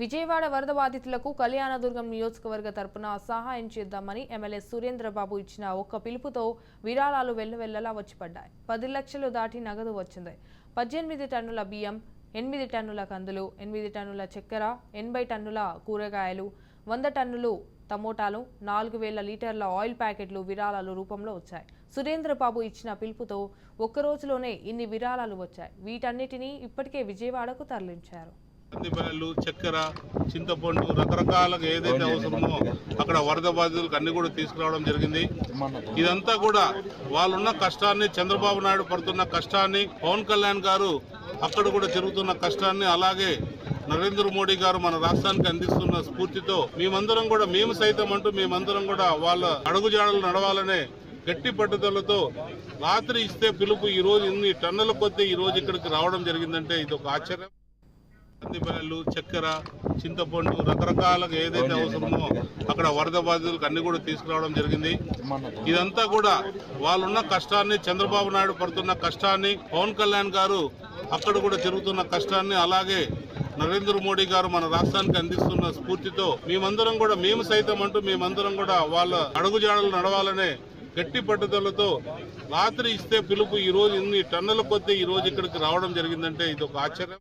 విజయవాడ వరద బాధితులకు కళ్యాణదుర్గం నియోజకవర్గ తరపున సహాయం చేద్దామని ఎమ్మెల్యే సురేంద్రబాబు ఇచ్చిన ఒక్క పిలుపుతో విరాళాలు వెల్లువెల్లలా వచ్చిపడ్డాయి. పది లక్షలు దాటి నగదు వచ్చింది. పద్దెనిమిది టన్నుల బియ్యం ఎనిమిది టన్నుల కందులు ఎనిమిది టన్నుల చక్కెర ఎనభై టన్నుల కూరగాయలు వంద టన్నులు టమోటాలు నాలుగు వేల లీటర్ల ఆయిల్ ప్యాకెట్లు విరాళాలు రూపంలో వచ్చాయి. సురేంద్రబాబు ఇచ్చిన పిలుపుతో ఒక్క రోజులోనే ఇన్ని విరాళాలు వచ్చాయి. వీటన్నిటినీ ఇప్పటికే విజయవాడకు తరలించారు. కందిపల్లు చక్కెర చింతపండు రకరకాలుగా ఏదైతే అవసరమో అక్కడ వరద బాధితులకు అన్ని కూడా తీసుకురావడం జరిగింది. ఇదంతా కూడా వాళ్ళున్న కష్టాన్ని చంద్రబాబు నాయుడు పడుతున్న కష్టాన్ని పవన్ కళ్యాణ్ గారు అక్కడ కూడా జరుగుతున్న కష్టాన్ని అలాగే నరేంద్ర మోడీ గారు మన రాష్ట్రానికి అందిస్తున్న స్ఫూర్తితో మేమందరం కూడా మేము సైతం అంటూ మేమందరం కూడా వాళ్ళ అడుగుజాడలు నడవాలనే గట్టి పట్టుదలతో రాత్రి ఇస్తే పిలుపు ఈ రోజు ఇన్ని టన్నుల కొద్దీ ఈ రోజు ఇక్కడికి రావడం జరిగిందంటే ఇది ఒక ఆశ్చర్యం. కందిపల్లు చక్కెర చింతపండు రకరకాలుగా ఏదైతే అవసరమో అక్కడ వరద బాధితులకు అన్ని కూడా తీసుకురావడం జరిగింది. ఇదంతా కూడా వాళ్ళున్న కష్టాన్ని చంద్రబాబు నాయుడు పడుతున్న కష్టాన్ని పవన్ కళ్యాణ్ గారు అక్కడ కూడా జరుగుతున్న కష్టాన్ని అలాగే నరేంద్ర మోడీ గారు మన రాష్ట్రానికి అందిస్తున్న స్ఫూర్తితో మేమందరం కూడా మేము సైతం అంటూ మేమందరం కూడా వాళ్ళ అడుగుజాడలు నడవాలనే గట్టి పట్టుదలతో రాత్రి ఇస్తే పిలుపు ఈ రోజు ఇన్ని టన్నుల కొద్దీ ఈ రోజు ఇక్కడికి రావడం జరిగిందంటే ఇది ఒక ఆశ్చర్యం.